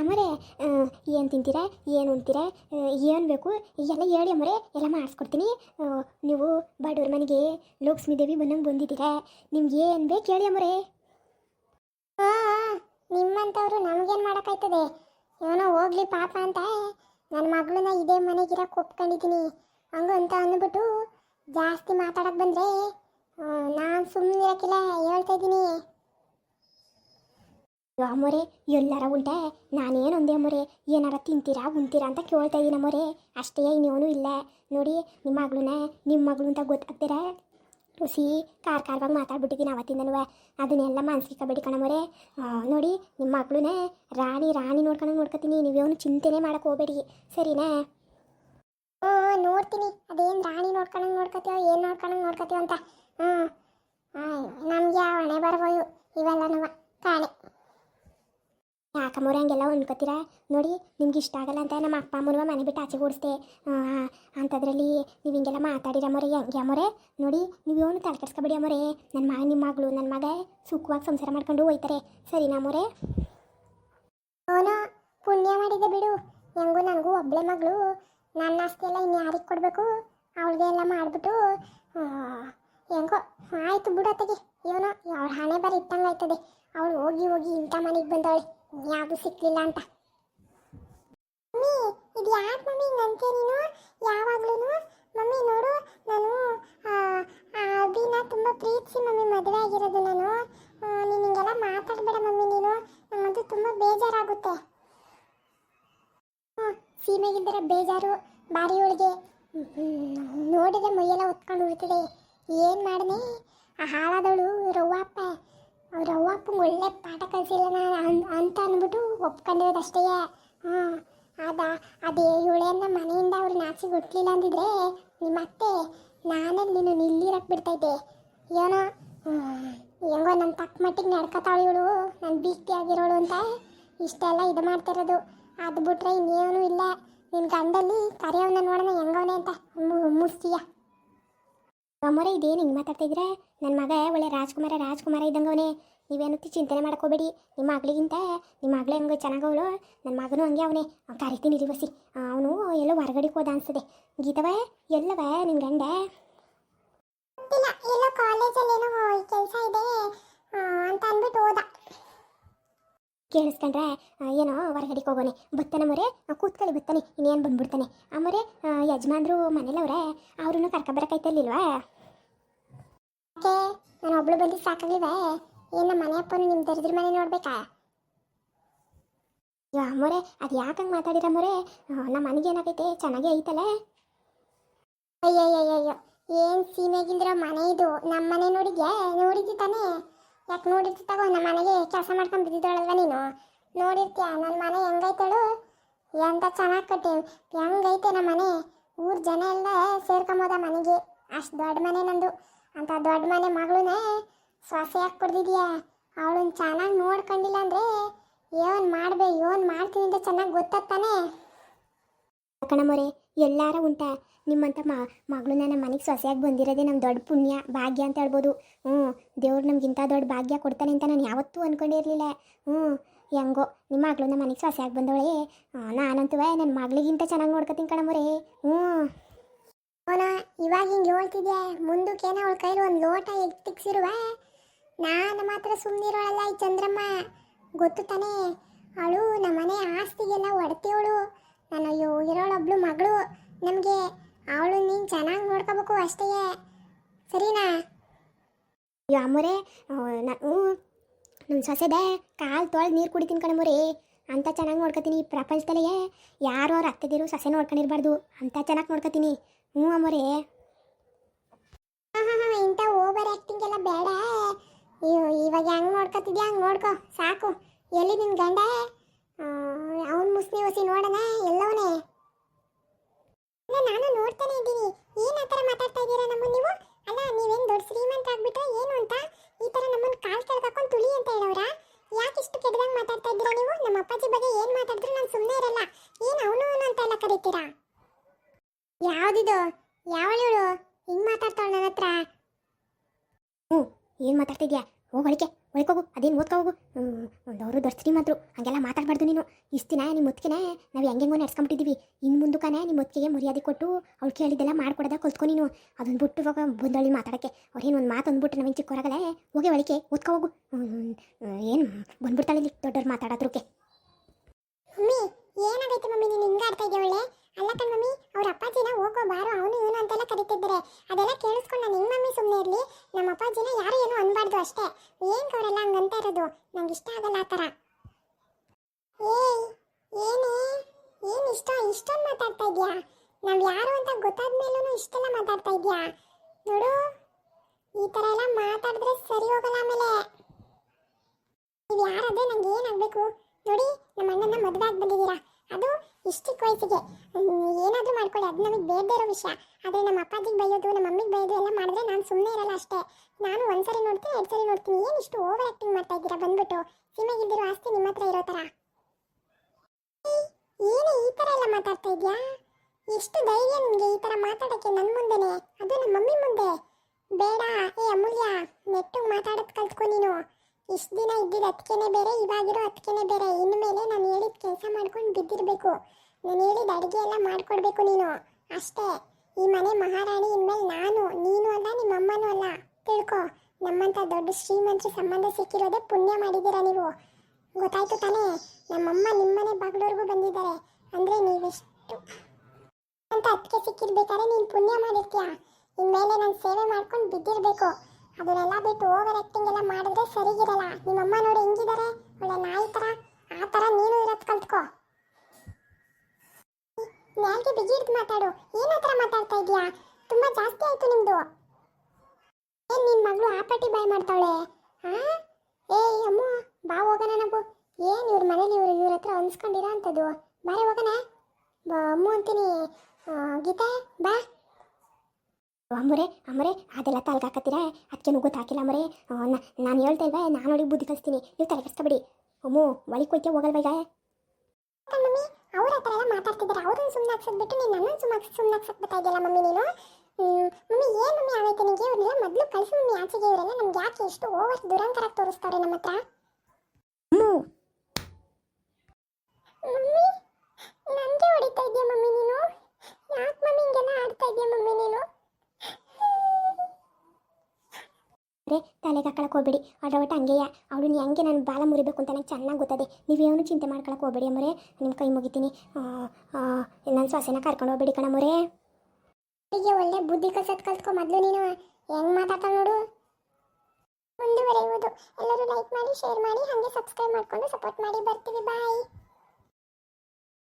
ಅಮ್ಮರೇ ಏನು ತಿಂತೀರಾ? ಏನು ಉಣ್ತೀರಾ? ಏನು ಬೇಕು? ಎಲ್ಲ ಹೇಳಿ ಅಮ್ಮರೆ ಎಲ್ಲ ಮಾಡಿಸ್ಕೊಡ್ತೀನಿ. ನೀವು ಬಡವ್ರ ಮನೆಗೆ ಲಕ್ಷ್ಮೀ ದೇವಿ ಬಂದಂಗೆ ಬಂದಿದ್ದೀರಾ? ನಿಮ್ಗೆ ಏನು ಬೇಕು ಹೇಳಿ ಅಮ್ಮರೇ ನಿಮ್ಮಂಥವ್ರು ನಮಗೇನು ಮಾಡೋಕ್ಕಾಯ್ತದೆ? ಏನೋ ಹೋಗ್ಲಿ ಪಾಪ ಅಂತ. ನನ್ನ ಮಗಳನ್ನ ಇದೇ ಮನೆಗಿರಕ್ಕೆ ಒಪ್ಕೊಂಡಿದ್ದೀನಿ. ಹಂಗು ಅಂತ ಅಂದ್ಬಿಟ್ಟು ಜಾಸ್ತಿ ಮಾತಾಡೋಕೆ ಬಂದರೆ ನಾನು ಸುಮ್ಮನೆ ಇರೋಕ್ಕಿಲ್ಲ ಹೇಳ್ತಾ ಇದ್ದೀನಿ. ಅಮ್ಮರೇ, ಎಲ್ಲರ ಉಂಟೆ? ನಾನೇನು ಒಂದೇ ಅಮ್ಮರೇ? ಏನಾರ ತಿಂತೀರಾ, ಉಣ್ತೀರಾ ಅಂತ ಕೇಳ್ತಾ ಇದ್ದೀನಿ ಅಮ್ಮೋರೆ. ಅಷ್ಟೇ, ಇನ್ನೇನು ಇಲ್ಲ. ನೋಡಿ, ನಿಮ್ಮ ಮಗಳನ್ನ ನಿಮ್ಮ ಮಗಳು ಅಂತ ಗೊತ್ತಾಗ್ತೀರ? ಹುಸಿ ಕಾರ್ ಕಾರ್ವಾಗಿ ಮಾತಾಡ್ಬಿಟ್ಟಿದ್ದೀನಿ ಅವತ್ತಿಂದನೂ ಅದನ್ನೆಲ್ಲ ಮಾನಸಿಕ ಬಿಡಿ ಕಣ ಕಣಮ್ಮರೇ ನೋಡಿ, ನಿಮ್ಮ ಮಗಳನ್ನೇ ರಾಣಿ ರಾಣಿ ನೋಡ್ಕೊಂಡು ನೋಡ್ಕೊತೀನಿ. ನೀವೇನು ಚಿಂತೆನೇ ಮಾಡಕ್ಕೆ ಹೋಗ್ಬೇಡಿ. ಸರಿನಾ? ಹ್ಞೂ ನೋಡ್ತೀನಿ. ಅದೇನು ರಾಣಿ ನೋಡ್ಕೊಂಡಂಗೆ ನೋಡ್ಕೊತೀವೋ ಏನು ನೋಡ್ಕೊಂಡಂಗೆ ನೋಡ್ಕೊತೀವೋ ಅಂತ. ಹ್ಞೂ ನಮಗೆ ಹಣೆ ಬರ್ಬೋದು. ಇವೆಲ್ಲ ಕಾಣೆ ಯಾಕಮ್ಮವ್ರೆ ಹಂಗೆಲ್ಲ ಹೊಂದ್ಕೊತೀರ ನೋಡಿ ನಿಮ್ಗೆ ಇಷ್ಟ ಆಗಲ್ಲ ಅಂತ ನಮ್ಮ ಅಪ್ಪ ಅಮ್ಮನ ಮನೆ ಬಿಟ್ಟು ಆಚೆ ಓಡಿಸ್ದೆ. ಅಂಥದ್ರಲ್ಲಿ ನೀವು ಹಿಂಗೆಲ್ಲ ಮಾತಾಡಿರಮ್ಮರೆ ಹೆಂಗೆ ಅಮ್ಮರೆ ನೋಡಿ, ನೀವು ಏನು ತಲೆ ಕೆಡ್ಸ್ಕೊಬೇಡಿ ಅಮ್ಮರೆ ನನ್ನ ಮಗ ನಿಮ್ಮ ಮಗಳು ನನ್ನ ಮಗ ಸುಖವಾಗಿ ಸಂಸಾರ ಮಾಡ್ಕೊಂಡು ಹೋಯ್ತಾರೆ. ಸರಿನಾ ಮೊರೆ ಅವನ ಪುಣ್ಯ ಮಾಡಿದೆ ಬಿಡು. ಹೆಂಗೂ ನನಗೂ ಒಬ್ಬಳೆ ಮಗಳು. ನನ್ನ ಆಸ್ತಿ ಎಲ್ಲ ಇನ್ನು ಯಾರಿಗೆ ಕೊಡಬೇಕು? ಅವಳಿಗೆ ಎಲ್ಲ ಮಾಡಿಬಿಟ್ಟು ಹೆಂಗೋ, ಆಯ್ತು ಬಿಡತ್ತಗೆ ಇವನು ಅವ್ರ ಹಣೆ ಬರೀ ಇಟ್ಟಂಗೆ ಆಯ್ತದೆ ಅವಳು ಹೋಗಿ ಹೋಗಿ ಇಂಥ ಮನೆಗೆ ಬಂದವಳೆ. ಯಾವುದು ಸಿಕ್ಕಲಿಲ್ಲ ಅಂತ. ಮಮ್ಮಿ, ಇದು ಯಾಕೆ ಮಮ್ಮಿ ನನಗೆ ನೀನು? ಯಾವಾಗ್ಲೂ ಮಮ್ಮಿ ನೋಡು, ನಾನು ಅಭಿನ ತುಂಬ ಪ್ರೀತಿಸಿ ಮಮ್ಮಿ ಮದುವೆ ಆಗಿರೋದು ನಾನು. ನೀನು ಹಿಂಗೆಲ್ಲ ಮಾತಾಡಬೇಡ ಮಮ್ಮಿ ನೀನು. ಅದು ತುಂಬ ಬೇಜಾರಾಗುತ್ತೆ. ಸೀಮೆಗಿದ್ದರೆ ಬೇಜಾರು ಬಾರಿ ಒಳಗೆ ನೋಡಿದ್ರೆ ಮೈಯೆಲ್ಲ ಹೊತ್ಕೊಂಡು ಉಳಿತದೆ ಏನು ಮಾಡಿದೆ? ಆ ಹಾಳಾದವಳು, ರವ್ವಪ್ಪ. ಅವ್ರ ಅಪ್ಪ ಒಳ್ಳೆ ಪಾಠ ಕಲಿಸಿಲ್ಲ ನಾನು ಅಂತ ಅಂದ್ಬಿಟ್ಟು ಒಪ್ಕೊಂಡಿರೋದಷ್ಟೇ ಹಾಂ, ಅದ, ಅದೇ ಇವಳೆನ್ನ ಮನೆಯಿಂದ ಅವ್ರು ನಾಚಿ ಗೊತ್ತಿಲ್ಲ ಅಂದಿದ್ರೆ ನಿಮ್ಮ ಅತ್ತೆ ನಾನೇ ನೀನು ನಿಲ್ಲಿರಕ್ಕೆ ಬಿಡ್ತೈತೆ. ಏನೋ, ಹೆಂಗೋ ನನ್ನ ತಕ್ಕ ಮಟ್ಟಿಗೆ ನಡ್ಕೊತಾಳೆ ಇವಳು ನನ್ನ ಬೀಕ್ತಿ ಆಗಿರೋಳು ಅಂತ ಇಷ್ಟೆಲ್ಲ ಇದು ಮಾಡ್ತಿರೋದು. ಅದು ಬಿಟ್ರೆ ಇನ್ನೇನು ಇಲ್ಲ. ನಿನ್ನ ಗಂಡಲ್ಲಿ ಕರೆಯವನ್ನ ನೋಡೋಣ ಹೆಂಗವನೇ ಅಂತ ಮುಸ್ತೀಯ ಅಮ್ಮರೆ ಇದೇನು ಹಿಂಗೆ ಮಾತಾಡ್ತಿದ್ರೆ ನನ್ನ ಮಗ ಒಳ್ಳೆ ರಾಜ್ಕುಮಾರ ರಾಜ್ಕುಮಾರ ಇದ್ದಂಗವನೇ ನೀವೇನತ್ತಿ ಚಿಂತನೆ ಮಾಡ್ಕೋಬೇಡಿ. ನಿಮ್ಮ ಮಗಳಿಗಿಂತ, ನಿಮ್ಮ ಮಗಳು ಹಂಗೆ ಚೆನ್ನಾಗವಳು ನನ್ನ ಮಗನೂ ಹಂಗೆ ಅವನೇ. ಕರಿತೀನಿ ಇರಿವಸಿ ಅವನು ಎಲ್ಲೋ ಹೊರಗಡೆ ಹೋದ ಅನ್ಸದೆ ಗೀತವ ಎಲ್ಲವ ನಿನ್ನ ಗಂಡ? ಇಲ್ಲ, ಎಲ್ಲೋ ಕಾಲೇಜಲ್ಲಿ ಏನೋ ಕೆಲಸ ಇದೆ. ಅಂತ ಅಂದ್ಬಿಟ್ಟು ಹೋದ. ಕೇಳಿಸ್ಕೊಂಡ್ರೆ ಏನೋ ಹೊರಗಡೆ ಹೋಗೋನೆ ಬತ್ತಾನೆ ಮೊರೆ ಕೂತ್ಕೊಳ್ಳಿ ಬತ್ತಾನೆ ಇನ್ನೇನು ಬಂದ್ಬಿಡ್ತಾನೆ. ಆಮರೆ ಯಜಮಾನ್ರು ಮನೇಲವ್ರೆ ಅವ್ರನ್ನು ಕರ್ಕೊಬರಕೈತಲ್ಲಿಲ್ವಾ ಯಾಕೆ? ನಾನು ಒಬ್ಳು ಬಂದು ಸಾಕಾಗ್ಲಿವೆ ಏನು ನಮ್ಮ ಮನೆ ಅಪ್ಪನು ನಿಮ್ಮ ದರಿದ್ರ ಮನೆ ನೋಡ್ಬೇಕಾ? ಅಯ್ಯೋ ಅಮ್ಮೋರೆ ಅದು ಯಾಕಂಗೆ ಮಾತಾಡಿರ ಮೊರೆ? ನಮ್ಮ ಮನೆಗೆ ಏನಾಗೈತೆ? ಚೆನ್ನಾಗೇ ಐತಲ್ಲ ಅಯ್ಯಯ್ಯಯ್ಯಯ್ಯೋ ಏನು ಸೀಮೆಗಿಲ್ದಿರೋ ಮನೆ ಇದು. ನಮ್ಮ ಮನೆ ನೋಡಿದ್ಯಾ? ನೋಡಿದ್ದಿ ತಾನೇ? ಯಾಕೆ ನೋಡಿರ್ತಿ ತಗೋ? ನಮ್ಮ ಮನೆಗೆ ಕೆಲಸ ಮಾಡ್ಕೊಂಡು ಬಿದ್ದಿದ್ದೊಳಲ್ವ ನೀನು? ನೋಡಿರ್ತೀಯ? ನನ್ನ ಮನೆ ಹೆಂಗೈತಳು? ಎಂತ ಚೆನ್ನಾಗಿ ಕಟ್ಟಿ ಹೆಂಗೈತೆ ನಮ್ಮ ಮನೆ? ಊರ್ ಜನ ಎಲ್ಲ ಸೇರ್ಕೊಂಬೋದ ಮನೆಗೆ? ಅಷ್ಟು ದೊಡ್ಡ ಮನೆ ನಂದು. ಅಂತ ದೊಡ್ಡ ಮನೆ ಮಗಳನ್ನೇ ಯಾಕೆ ಕೊಡ್ದಿದ್ಯಾ? ಅವಳನ್ನ ಚೆನ್ನಾಗಿ ನೋಡ್ಕೊಂಡಿಲ್ಲ ಅಂದರೆ ಏನು ಮಾಡ್ಬೇ ಏನು ಮಾಡ್ತೀನಿ ಅಂತ ಚೆನ್ನಾಗಿ ಗೊತ್ತಾಗ್ತಾನೆ. ಕಣಮೊರೆ ಎಲ್ಲಾರ ಉಂಟ. ನಿಮ್ಮಂಥ ಮ ಮಗಳನ್ನ ನಮ್ಮ ಮನೆಗೆ ಸೊಸೆಯಾಗಿ ಬಂದಿರೋದೇ ನಮ್ಮ ದೊಡ್ಡ ಪುಣ್ಯ, ಭಾಗ್ಯ ಅಂತ ಹೇಳ್ಬೋದು. ಹ್ಞೂ ದೇವ್ರು ನಮ್ಗಿಂತ ದೊಡ್ಡ ಭಾಗ್ಯ ಕೊಡ್ತಾನೆ ಅಂತ ನಾನು ಯಾವತ್ತೂ ಅಂದ್ಕೊಂಡಿರಲಿಲ್ಲ ಹ್ಞೂ ಹೆಂಗೋ ನಿಮ್ಮ ಮಗಳು ನಮ್ಮ ಮನೆಗೆ ಸೊಸೆಯಾಗಿ ಬಂದವಳೆ. ನಾನಂತೂ ನನ್ನ ಮಗಳಿಗಿಂತ ಚೆನ್ನಾಗಿ ನೋಡ್ಕೊತೀನಿ ಕಣಮೋರೆ ಹ್ಞೂ ಅವನ ಇವಾಗ ಹಿಂಗೆ ಹೇಳ್ತಿದ್ಯಾ? ಮುಂದಕ್ಕೇನೋ ಅವಳ ಕೈಲಿ ಒಂದು ಲೋಟ ಎತ್ತಿಕ್ಸಿರುವ ನಾನು ಮಾತ್ರ ಸುಮ್ಮನಿರೋಳಲ್ಲ ಈ ಚಂದ್ರಮ್ಮ. ಗೊತ್ತು ತಾನೇ? ಅವಳು ನಮ್ಮನೆ ಅಯ್ಯೋ ಇರೋಳೊಬ್ಳು ಮಗಳು. ನಮಗೆ ಅವಳು ನೀನು ಚೆನ್ನಾಗಿ ನೋಡ್ಕೋಬೇಕು ಅಷ್ಟೇ. ಸರಿನಾ? ಅಯ್ಯೋ ಅಮ್ಮೋರೆ ನಾನು ನನ್ನ ಸೊಸೆದೆ ಕಾಲು ತೊಳೆದು ನೀರು ಕುಡಿತೀನಿ ಕಣಮೊರೆ ಅಂತ ಚೆನ್ನಾಗಿ ನೋಡ್ಕೋತೀನಿ ಪ್ರಪಂಚದಲ್ಲೇ. ಯಾರು ಅವ್ರ ಅತ್ತೆದಿರು ಸೊಸೆ ನೋಡ್ಕೊಂಡಿರ್ಬಾರ್ದು. ಅಂತ ಚೆನ್ನಾಗಿ ನೋಡ್ಕೋತೀನಿ. ಹ್ಞೂ ಅಮ್ಮೋರೆ. ಹಾಂ ಹಾಂ ಇಂಥ ಓವರ್ ಆ್ಯಕ್ಟಿಂಗ್ ಎಲ್ಲ ಬೇಡ. ಇವಾಗ ಹೆಂಗೆ ನೋಡ್ಕೋತಿದ್ಯಾ? ಹಂಗೆ ನೋಡ್ಕೊ. ಸಾಕು. ಎಲ್ಲಿ ನಿನ್ನ ಗಂಡ? ಅವ್ನು ಮುಸ್ನಿ ಹೊಸಿ ನೋಡೋಣ. ನಾನು ಇದ್ದೀನಿ. ಏನು ಆ ಮಾತಾಡ್ತಾ ಇದ್ದೀರಾ ನಮ್ಮ ನೀವು? ಅಲ್ಲ, ನೀವೇನು ದೊಡ್ಡ ಶ್ರೀಮಂತ ಆಗ್ಬಿಟ್ರೆ ಏನು ಅಂತ? ಈ ಥರ ನಮ್ಮನ್ನು ಕಾಲ್ ಕೆಳಗಾಕೊಂಡು ತುಳಿ ಅಂತ ಹೇಳೋರ ಯಾಕೆ ಇಷ್ಟು ಕೆಟ್ಟದಂಗೆ ಮಾತಾಡ್ತಾ ಇದ್ದೀರಾ ನೀವು? ನಮ್ಮ ಅಪ್ಪಾಜಿ ಬಗ್ಗೆ ಏನು ಮಾತಾಡಿದ್ರು ನಾನು ಸುಮ್ಮನೆ ಇರಲ್ಲ. ಏನು ಅವನು ಅವನು ಅಂತ ಎಲ್ಲ ಕರೀತೀರಾ? ಯಾವುದಿದು? ಯಾವಳು ಹಿಂಗೆ ಮಾತಾಡ್ತಾಳೆ ನನ್ನ ಹತ್ರ. ಏನು ಮಾತಾಡ್ತಿದ್ಯಾ? ಹೋಗಳಿಕೆ ಒಯ್ಕೋಗು, ಅದೇನು ಓದ್ಕೋ ಹೋಗು ಒಂದು ಅವರು ದೊಡ್ಡ ಮಾತ್ರ, ಹಂಗೆಲ್ಲ ಮಾತಾಡಬಾರ್ದು ನೀನು. ಇಷ್ಟು ನಿಮ್ಮ ಮುತ್ತಿಗೆನೇ ನಾವು ಹೆಂಗೆಂಗೋ ನಡ್ಸ್ಕೊಂಬಿಟ್ಟಿದ್ದೀವಿ ಇನ್ನು ಮುಂದಕ್ಕನೇ ನಿಮ್ಮ ಮುತ್ತಿಗೆ ಮರ್ಯಾದೆ ಕೊಟ್ಟು ಅವ್ಳು ಕೇಳಿದ್ದೆಲ್ಲ ಮಾಡ್ಕೊಡದ ಕಲ್ತ್ಕೊ ನೀನು. ಅದನ್ನ ಬಿಟ್ಟು ಇವಾಗ ಬಂದಳಿ ಮಾತಾಡೋಕ್ಕೆ. ಅವ್ರೇನು ಒಂದು ಮಾತು ಅಂದ್ಬಿಟ್ಟು ನಾವೇನು ಚಿಕ್ಕವರಾಗಲೇ ಹೋಗಿ ಒಳಿಕೆ ಓದ್ಕೋ ಹೋಗು. ಏನು ಬಂದ್ಬಿಡ್ತಾಳೆ ಇಲ್ಲಿ ದೊಡ್ಡವ್ರು ಮಾತಾಡೋದ್ರಕ್ಕೆ. ಮಮ್ಮಿ, ಏನಾಗೈತೆ ಮಮ್ಮಿ, ನೀನು ಹಿಂಗೆ ಆಡ್ತಾ ಇದೆಯಾ ಒಳ್ಳೆ? ಅಲ್ಲ ಕಣ್ ಮಮ್ಮಿ, ಅವ್ರ ಅಪ್ಪಾಜಿನ ಹೋಗೋ ಬಾರೋ, ಅವನು ಇವನು ಅಂತೆಲ್ಲ ಕರಿತಿದ್ದಾರೆ ಅದೆಲ್ಲ ಕೇಳಿಸ್ಕೊಂಡು ನಾನು ಹೆಂಗ್ ಮಮ್ಮಿ ಸುಮ್ಮನೆ ಇರಲಿ? ನಮ್ಮ ಅಪ್ಪಾಜಿನ ಯಾರು ಏನು ಅನ್ಬಾರ್ದು ಅಷ್ಟೇ ಏನ್ ಅವರೆಲ್ಲ ಹಂಗಂತ ಇರೋದು ನಂಗೆ ಇಷ್ಟ ಆಗಲ್ಲ ಆ ಥರ ಏಯ್ ಏನೇ ಏನು ಇಷ್ಟ ಇಷ್ಟೊಂದು ಮಾತಾಡ್ತಾ ಇದೆಯಾ ನಾವು ಯಾರು ಅಂತ ಗೊತ್ತಾದ ಮೇಲೂ ಇಷ್ಟೆಲ್ಲ ಮಾತಾಡ್ತಾ ಇದೆಯಾ ನೋಡು, ಈ ಥರ ಎಲ್ಲ ಮಾತಾಡಿದ್ರೆ ಸರಿ ಹೋಗಲ್ಲ ಆಮೇಲೆ. ನೀವು ಯಾರಾದ್ರೆ ನಂಗೆ ಏನಾಗಬೇಕು? ನೋಡಿ, ನಮ್ಮ ಅಣ್ಣನ ಮದುವೆ ಆಗಿ ಬಂದಿದ್ದೀರಾ? ಅದು ಇಷ್ಟಕ್ಕೆ ವಯಸ್ಸಿಗೆ. ಏನಾದರೂ ಮಾಡ್ಕೊಳ್ಳಿ, ಅದು ನಮಗೆ ಇರೋ ವಿಷಯ. ಆದರೆ ನಮ್ಮ ಅಪ್ಪಾಜಿಗೆ ಬೈಯೋದು, ನಮ್ಮ ಮಮ್ಮಿಗೆ ಬೈಯೋದು ಎಲ್ಲ ಮಾಡಿದ್ರೆ ನಾನು ಸುಮ್ಮನೆ ಇರಲ್ಲ ಅಷ್ಟೇ. ನಾನು ಒಂದ್ಸರಿ ನೋಡ್ತೀನಿ ಎರಡು ಸರಿ ನೋಡ್ತೀನಿ. ಏನು ಇಷ್ಟು ಓವರ್ ಆ್ಯಕ್ಟಿಂಗ್ ಮಾಡ್ತಾ ಇದ್ದೀರಾ ಬಂದ್ಬಿಟ್ಟು? ಸೀಮೆಗಿದ್ದಿರೋ ಆಸ್ತಿ ನಿಮ್ಮ ಹತ್ರ ಇರೋ ಥರ ಥರ ಎಲ್ಲ ಮಾತಾಡ್ತಾ ಇದೆಯಾ? ಎಷ್ಟು ಧೈರ್ಯ ನಿಮಗೆ ಈ ಥರ ಮಾತಾಡೋಕ್ಕೆ ನನ್ನ ಮುಂದೆನೆ? ಅದು ನಮ್ಮ ಮಮ್ಮಿ ಮುಂದೆ. ಬೇಡ, ಏ ಅಮೂಲ್ಯ ನೆಟ್ಟು ಮಾತಾಡೋದು ಕಲ್ತ್ಕೊ ನೀನು. ಇಷ್ಟು ದಿನ ಇದ್ದಿದ್ದು ಅದಕ್ಕೇನೆ ಬೇರೆ, ಇವಾಗಿರೋ ಅದಕ್ಕೇನೆ ಬೇರೆ. ಇನ್ಮೇಲೆ ನಾನು ಹೇಳಿದ ಕೆಲಸ ಮಾಡ್ಕೊಂಡು ಬಿದ್ದಿರಬೇಕು. ನಾನು ಹೇಳಿದ ಅಡುಗೆ ಎಲ್ಲ ಮಾಡಿಕೊಡ್ಬೇಕು ನೀನು. ಅಷ್ಟೇ. ಈ ಮನೆ ಮಹಾರಾಣಿ ಇನ್ಮೇಲೆ ನಾನು, ನೀನು ಅಲ್ಲ ನಿಮ್ಮ ಅಮ್ಮನೂ ಅಲ್ಲ. ತಿಳ್ಕೊ. ನಮ್ಮಂಥ ದೊಡ್ಡ ಶ್ರೀಮಂತರ ಸಂಬಂಧ ಸಿಕ್ಕಿರೋದೇ ಪುಣ್ಯ ಮಾಡಿದ್ದೀರಾ ನೀವು? ಗೊತ್ತಾಯ್ತು ತಾನೇ? ನಮ್ಮಮ್ಮ ನಿಮ್ಮನೆ ಬಾಗ್ಲೋರ್ಗೂ ಬಂದಿದ್ದಾರೆ. ಅಂದರೆ ನೀವೆಷ್ಟು. ಅಂತ ಅದಕ್ಕೆ ಸಿಕ್ಕಿರ್ಬೇಕಾದ್ರೆ ನೀನು ಪುಣ್ಯ ಮಾಡಿರ್ತೀಯ. ಇನ್ಮೇಲೆ ನಾನು ಸೇವೆ ಮಾಡ್ಕೊಂಡು ಬಿದ್ದಿರಬೇಕು. ಅದನ್ನೆಲ್ಲ ಬಿಟ್ಟು ಓವರ್ ಆಕ್ಟಿಂಗ್ ಎಲ್ಲ ಮಾಡಿದ್ರೆ ಸರಿಗಿರಲ್ಲ. ನಿಮ್ಮಮ್ಮ ನೋಡಿ ಹೆಂಗಿದ್ದಾರೆ ಒಳ್ಳೆ ನಾಯಿ ಥರ ಆ ಥರ ನೀನು ಇರೋದು ಕಲ್ತ್ಕೋ. ನ್ಯಾಲ್ಗೆ ಬಿಗಿಡ್ದು ಮಾತಾಡು. ಏನೋ ಥರ ಮಾತಾಡ್ತಾ ಇದೀಯಾ ತುಂಬ ಜಾಸ್ತಿ ಆಯ್ತು ನಿಮ್ದು. ಏನ್ ನಿನ್ನ ಮಗಳು ಆ ಪಟ್ಟಿ ಬಾಯ್ ಮಾಡ್ತಾಳೆ ಹಾ ಏಯ್ ಅಮ್ಮ, ಬಾ ಹೋಗೋಣ ನಾವು ಏನು ಇವ್ರ ಮನೇಲಿ ಇವ್ರು ಇವ್ರ ಹತ್ರ ಹೊಂದ್ಸ್ಕೊಂಡಿರೋ ಅಂಥದ್ದು ಬಾರೆ ಹೋಗೋಣ ಬಾ ಅಮ್ಮು ಅಂತೀನಿ. ಗೀತಾ ಬಾ. ಅಮ್ಮರೇ ಅಮ್ಮರೇ ಅದೆಲ್ಲ ತಲೆಗೆ ಹಾಕತ್ತೀರ? ಅದಕ್ಕೇನು ಗೊತ್ತಾಕಿಲ್ಲ ಅಮ್ಮರೇ. ನಾನು ಹೇಳ್ತಾ ಇಲ್ವಾ? ನಾನು ನೋಡಿ ಬುದ್ಧಿ ಕಲಿಸ್ತೀನಿ. ನೀವು ತಲೆ ಕೆಡಿಸ್ಕೊಬೇಡಿ. ಅಮ್ಮು ಒಳಗೆ ಕೊಯ್ತೆ ಹೋಗಲ್ವಾ ಈಗ? ಮಮ್ಮಿ? ಅವ್ರ ಹತ್ರ ಎಲ್ಲ ಮಾತಾಡ್ತಿದ್ದಾರೆ. ಅವ್ರನ್ನ ಸುಮ್ಮನೆ ಹಾಕ್ಸೋದು ಬಿಟ್ಟು ನೀನು ನನ್ನನ್ನು ಸುಮ್ಮನೆ ಸುಮ್ಮನೆ ಹಾಕ್ಸಕ್ ಬರ್ತಾ ಇದೆಯಲ್ಲ ಮಮ್ಮಿ ನೀನು? ಮಮ್ಮಿ ಏನು ಮಮ್ಮಿ ಆಗೈತೆ ನಿಮಗೆ ಇವ್ರನ್ನೆಲ್ಲ ಮೊದಲು ಕಳಿಸು ಮಮ್ಮಿ ಆಚೆಗೆ ಇವರೆಲ್ಲ. ನಮ್ಗೆ ಯಾಕೆ ಎಷ್ಟು ಓವರ್ ದುರಂಕರ ತೋರಿಸ್ತಾರೆ ನಮ್ಮ ಹತ್ರ ಮಮ್ಮಿ ನನಗೆ ಹೊಡಿತಾ ಇದೆಯಾ ಮಮ್ಮಿ ನೀನು ಯಾಕೆ ಮಮ್ಮಿ ಹಿಂಗೆಲ್ಲ ಆಡ್ತಾ ಇದೆಯಾ ಮಮ್ಮಿ ನೀನು ರೇ ತಲೆಗೆ ಹಾಕೊಳಕ್ಕೆ ಹೋಗ್ಬೇಡಿ. ಅಡ್ಡ ಒಟ್ಟು ಹಂಗೆಯ? ಅವಳು ಹೆಂಗೆ ಹಂಗೆ ನಾನು ಬಾಲ ಮುರಿಬೇಕು ಅಂತ ನಂಗೆ ಚೆನ್ನಾಗಿ ಗೊತ್ತದೆ. ನೀವೇನು ಚಿಂತೆ ಮಾಡ್ಕೊಳಕ್ಕೆ ಹೋಗ್ಬೇಡಿ ಅಮ್ಮರೇ. ನಿಮ್ಮ ಕೈ ಮುಗಿತೀನಿ. ನನ್ನ ಸೊಸೆನ ಕರ್ಕೊಂಡು ಹೋಗ್ಬೇಡಿ ಕಣಮ್ಮರೇ ಹೀಗೆ ಒಳ್ಳೆ ಬುದ್ಧಿ ಕಲ್ಸೋದು ಕಲ್ತ್ಕೊ ಮೊದಲು ನೀನು. ಹೆಂಗ್ ಮಾತಾಡ್ತಾ ನೋಡು. ಮುಂದುವರೆಯುವುದು. ಎಲ್ಲರೂ ಲೈಕ್ ಮಾಡಿ ಶೇರ್ ಮಾಡಿ, ಹಾಗೆ ಸಬ್ಸ್ಕ್ರೈಬ್ ಮಾಡ್ಕೊಂಡು ಸಪೋರ್ಟ್ ಮಾಡಿ. ಬರ್ತೀವಿ ಬಾಯ್